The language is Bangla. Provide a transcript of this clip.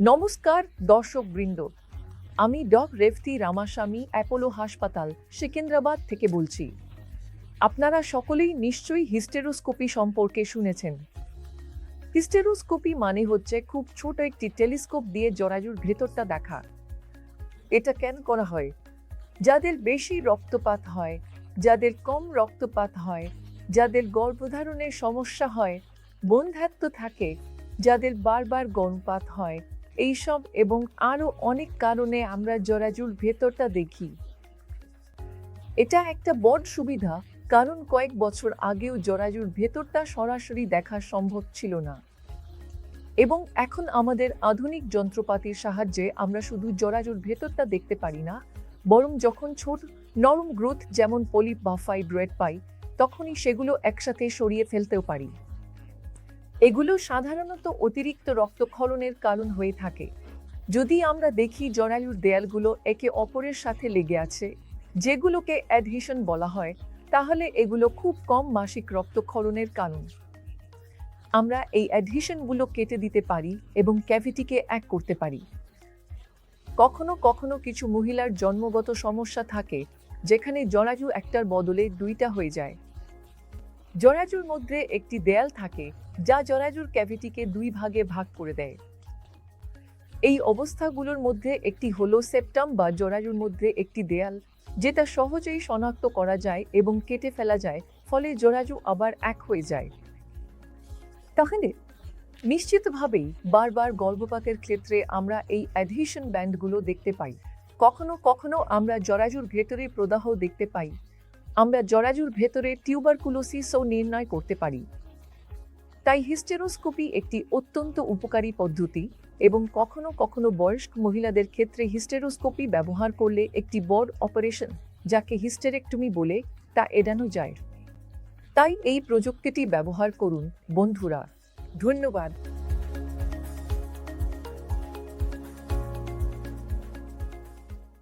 নমস্কার দর্শক বৃন্দ আমি ডক রেফতি রামাস্বামী, অ্যাপোলো হাসপাতাল, সিকেন্দ্রাবাদ থেকে বলছি। আপনারা সকলেই নিশ্চয়ই হিস্টেরোস্কোপি সম্পর্কে শুনেছেন। হিস্টেরোস্কোপি মানে হচ্ছে খুব ছোট একটি টেলিস্কোপ দিয়ে জরাজুর ভেতরটা দেখা। এটা কেন করা হয়? যাদের বেশি রক্তপাত হয়, যাদের কম রক্তপাত হয়, যাদের গর্ভধারণের সমস্যা হয়, বন্ধ্যাত্ব থাকে, যাদের বারবার গর্ভপাত হয় এইসব এবং আরও অনেক কারণে আমরা জরাজুর ভেতরটা দেখি। এটা একটা বড় সুবিধা, কারণ কয়েক বছর আগেও জরাজুর ভেতরটা সরাসরি দেখা সম্ভব ছিল না। এবং এখন আমাদের আধুনিক যন্ত্রপাতির সাহায্যে আমরা শুধু জরাজুর ভেতরটা দেখতে পারি না, বরং যখন ছোট নরম গ্রোথ যেমন পলিপ বা ফাইব্রয়েড পাই, তখনই সেগুলো একসাথে সরিয়ে ফেলতেও পারি। এগুলো সাধারণত অতিরিক্ত রক্তক্ষরণের কারণ হয়ে থাকে। যদি আমরা দেখি জরায়ুর দেয়ালগুলো একে অপরের সাথে লেগে আছে, যেগুলোকে অ্যাডহিশন বলা হয়, তাহলে এগুলো খুব কম মাসিক রক্তক্ষরণের কারণ। আমরা এই অ্যাডহিশনগুলো কেটে দিতে পারি এবং ক্যাভিটিকে এক করতে পারি। কখনো কখনো কিছু মহিলার জন্মগত সমস্যা থাকে, যেখানে জরাজু একটার বদলে দুইটা হয়ে যায়। জরাজুর মধ্যে একটি দেয়াল থাকে, যা জরাজুর ক্যাভিটিকে দুই ভাগে ভাগ করে দেয়। এই অবস্থাগুলোর মধ্যে একটি হলো সেপ্টাম বা জরাজুর মধ্যে একটি দেয়াল, যেটা সহজেই শনাক্ত করা যায় এবং কেটে ফেলা যায়, ফলে জরাজু আবার এক হয়ে যায়। তাহলে, নিশ্চিতভাবেই বারবার গর্ভপাতের ক্ষেত্রে আমরা এই অ্যাডহিশন ব্যান্ডগুলো দেখতে পাই। কখনো কখনো আমরা জরাজুর ভেতরে প্রদাহ দেখতে পাই। আমরা জরাজুর ভেতরে টিউবারকুলোসিসও নির্ণয় করতে পারি। তাই হিস্টেরোস্কোপি একটি অত্যন্ত উপকারী পদ্ধতি এবং কখনো কখনো বয়স্ক মহিলাদের ক্ষেত্রে হিস্টেরোস্কোপি ব্যবহার করলে একটি বড় অপারেশন, যাকে হিস্টেরেক্টমি বলে, তা এড়ানো যায়। তাই এই প্রযুক্তিটি ব্যবহার করুন, বন্ধুরা। ধন্যবাদ।